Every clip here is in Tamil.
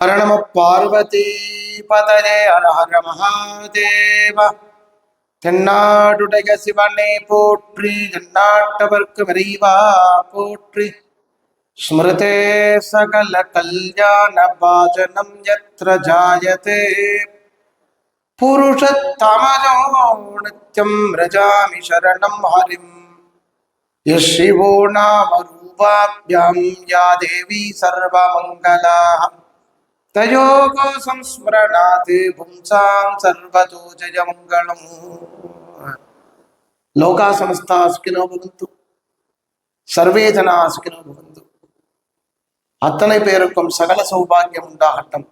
ஹர நம பார்வதி பதரே ஹர ஹர மகாதேவ தென்னாடுடைய சிவனே போற்றி தென்னாட்டவர்க்கு விரைவா போற்றி ஸ்மிருதே சகல கல்யாண பாஜனம் யத்ர ஜாயதே புருஷத்தமஜோ நித்யம் ரஜாமி சரணம் ஹரிம் यः शिवो नाम रूपाभ्यां या देवी தயோகோ சம்ஸ்மரணாத் பும்சாம் சர்வதோ ஜெயமங்கலம் லோகா சமஸ்தா சுகினோ பவந்து சர்வே ஜனா சுகினோ பவந்து அத்தனை பேருக்கும் சகல சௌபாகியம் உண்டாகட்டும்.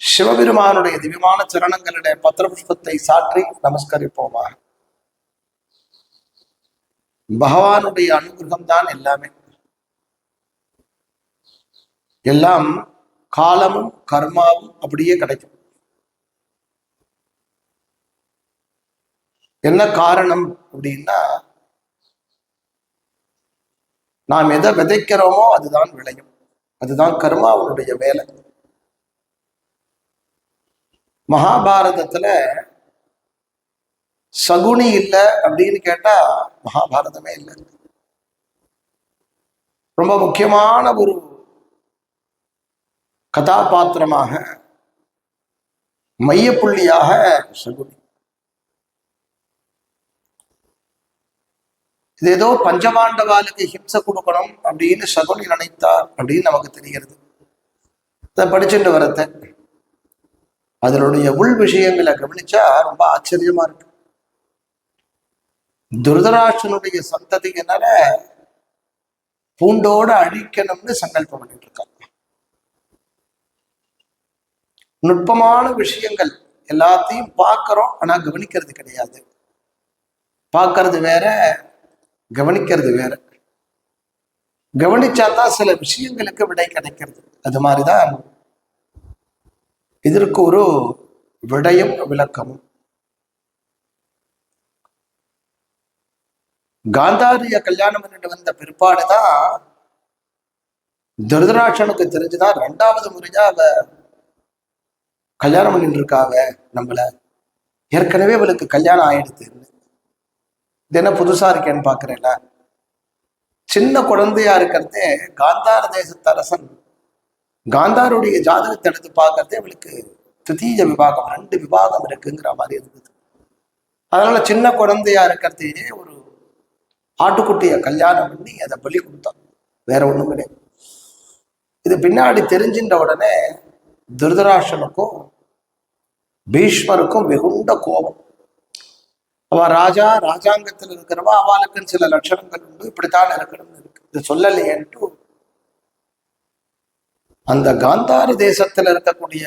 சிவபெருமானுடைய திவ்யமான சரணங்களுடைய பத்திரபுஷ்பத்தை சாற்றி நமஸ்கரிப்போமாக. பகவானுடைய அனுகிரகம் தான் எல்லாமே. எல்லாம் காலமும் கர்மாவும் அப்படியே கிடைக்கும். என்ன காரணம் அப்படின்னா நாம் எதை விதைக்கிறோமோ அதுதான் விளையும். அதுதான் கர்மாவுடைய வேலை. மகாபாரதத்துல சகுனி இல்லை அப்படின்னு கேட்டா மகாபாரதமே இல்லை. ரொம்ப முக்கியமான ஒரு கதாபாத்திரமாக மையப்புள்ளியாக சகுனி. இது ஏதோ பஞ்சபாண்டவாளுக்கு ஹிம்சை கொடுக்கணும் அப்படின்னு சகுனி நினைத்தார் அப்படின்னு நமக்கு தெரிகிறது. இதை படிச்சுட்டு வரத்த. அதனுடைய உள் விஷயங்களை கவனிச்சா ரொம்ப ஆச்சரியமா இருக்கு. துரதராஷ்டனுடைய சந்ததியினால பூண்டோட அழிக்கணும்னு சங்கல்பம் பண்ணிட்டு இருக்காங்க. நுட்பமான விஷயங்கள் எல்லாத்தையும் பார்க்குறோம் ஆனா கவனிக்கிறது கிடையாது. பார்க்கறது வேற கவனிக்கிறது வேற. கவனிச்சா தான் சில விஷயங்களுக்கு விடை கிடைக்கிறது. அது மாதிரிதான் இதற்கு ஒரு விடயம் விளக்கமும். காந்தாரிய கல்யாணம் பண்ணிட்டு வந்த பிற்பாடுதான் திருதராட்சனுக்கு தெரிஞ்சுதான் ரெண்டாவது முறையா அவ கல்யாணம் பண்ணிட்டு நம்மளை. நம்மள ஏற்கனவே அவளுக்கு கல்யாணம் ஆயிடுது. இது என்ன புதுசா இருக்கேன்னு பாக்குறேன்ல. சின்ன குழந்தையா இருக்கிறதே காந்தார தேசத்து அரசன். காந்தாருடைய ஜாதகத்தை எடுத்து பார்க்கறதே அவளுக்கு திதீய விபாகம் ரெண்டு விபாகம் இருக்குங்கிற மாதிரி இருந்தது. அதனால சின்ன குழந்தையா இருக்கிறதையே ஒரு ஆட்டுக்குட்டியை கல்யாணம் பண்ணி அதை பலி கொடுத்தான். வேற ஒண்ணும் கிடையாது இது பின்னாடி தெரிஞ்சின்ற உடனே துருதராஷனுக்கும் பீஷ்மருக்கும் வெகுண்ட கோபம். அவ ராஜா ராஜாங்கத்தில் இருக்கிறவா அவளுக்குன்னு சில லட்சணங்கள் உண்டு. இப்படித்தான் இருக்கணும்னு இருக்கு. இது சொல்லலையேன்ட்டு அந்த காந்தாரி தேசத்துல இருக்கக்கூடிய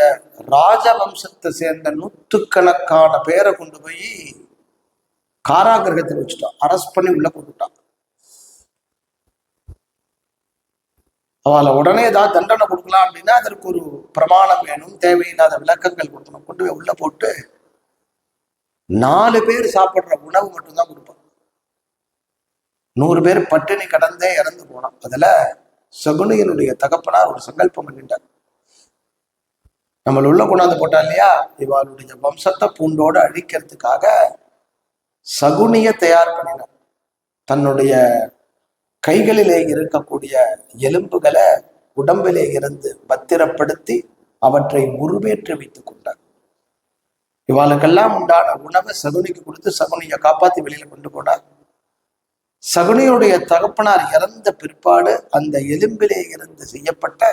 ராஜவம்சத்தை சேர்ந்த நூற்றுக்கணக்கான பேரை கொண்டு போய் காராகிரகத்தில் வச்சுட்டான். அரெஸ்ட் பண்ணி உள்ள கொண்டுட்டான். அவளை உடனே ஏதாவது தண்டனை கொடுக்கலாம் அப்படின்னா அதற்கு ஒரு பிரமாணம் வேணும் தேவையில்லாத விளக்கங்கள் கொடுக்கணும். கொண்டு போய் உள்ள போட்டு நாலு பேர் சாப்பிடுற உணவு மட்டும்தான் கொடுப்பான். நூறு பேர் பட்டினி கடந்தே இறந்து போனான். அதுல சகுனியனுடைய தகப்பனார் ஒரு சங்கல்பம் பண்ணிட்டார். நம்மள உள்ள கொண்டாந்து போட்டா இல்லையா? இவளுடைய வம்சத்தை பூண்டோடு அழிக்கிறதுக்காக சகுனியை தயார் பண்ணினார். தன்னுடைய கைகளிலே இருக்கக்கூடிய எலும்புகளை உடம்பிலே இருந்து பத்திரப்படுத்தி அவற்றை உருவேற்றி வைத்துக் கொண்டார். இவாளுக்கெல்லாம் உண்டான உணவை சகுனிக்கு கொடுத்து சகுனியை காப்பாத்தி வெளியில கொண்டு போனார். சகுனியுடைய தகப்பனார் இறந்த பிற்பாடு அந்த எலும்பிலே இருந்து செய்யப்பட்ட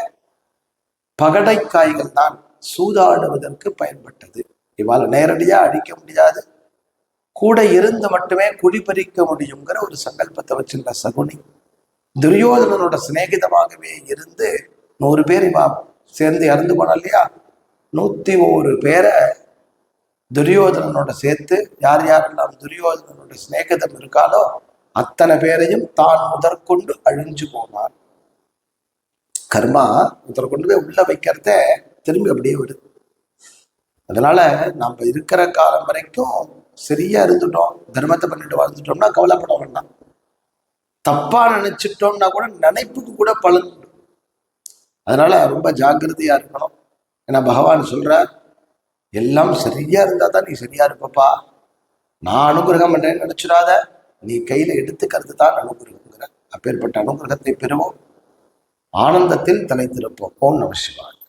பகடைக்காய்கள் தான் சூதாடுவதற்கு பயன்பட்டது. இவால் நேரடியா அடிக்க முடியாது. கூட இருந்து மட்டுமே குடிபறிக்க முடியுங்கிற ஒரு சங்கல்பத்தை வச்சிருந்த சகுனி. துரியோதனனோட சிநேகிதமாகவே இருந்து நூறு பேர் இவா சேர்ந்து இறந்து போனா இல்லையா? நூத்தி ஒரு பேரை துரியோதனனோட சேர்த்து யார் யாரெல்லாம் துரியோதனனோட சிநேகிதம் இருக்காலோ அத்தனை பேரையும் தான் முதற்கொண்டு அழிஞ்சு போனான் கர்மா முதற் கொண்டு போய் உள்ள வைக்கிறத திரும்பி அப்படியே விடு. அதனால நம்ம இருக்கிற காலம் வரைக்கும் சரியா இருந்துட்டோம். தர்மத்தை பண்ணிட்டு வாழ்ந்துட்டோம்னா கவலைப்பட வேண்டாம். தப்பா நினைச்சிட்டோம்னா கூட நினைப்புக்கு கூட பலன் உண்டு. அதனால ரொம்ப ஜாக்கிரதையா இருக்கணும். ஏன்னா பகவான் சொல்றார் எல்லாம் சரியா இருந்தா தான் நீ சரியா இருப்பப்பா. நான் அனுகிரகம் பண்றேன்னு நினைச்சிடாத. நீ கையில எடுத்துக்கிறது தான் அனுகிரகங்கிற அப்பேற்பட்ட அனுகிரகத்தை பெறுவோம். ஆனந்தத்தில் தலை திருப்போம். ஓம் நம சிவாய்.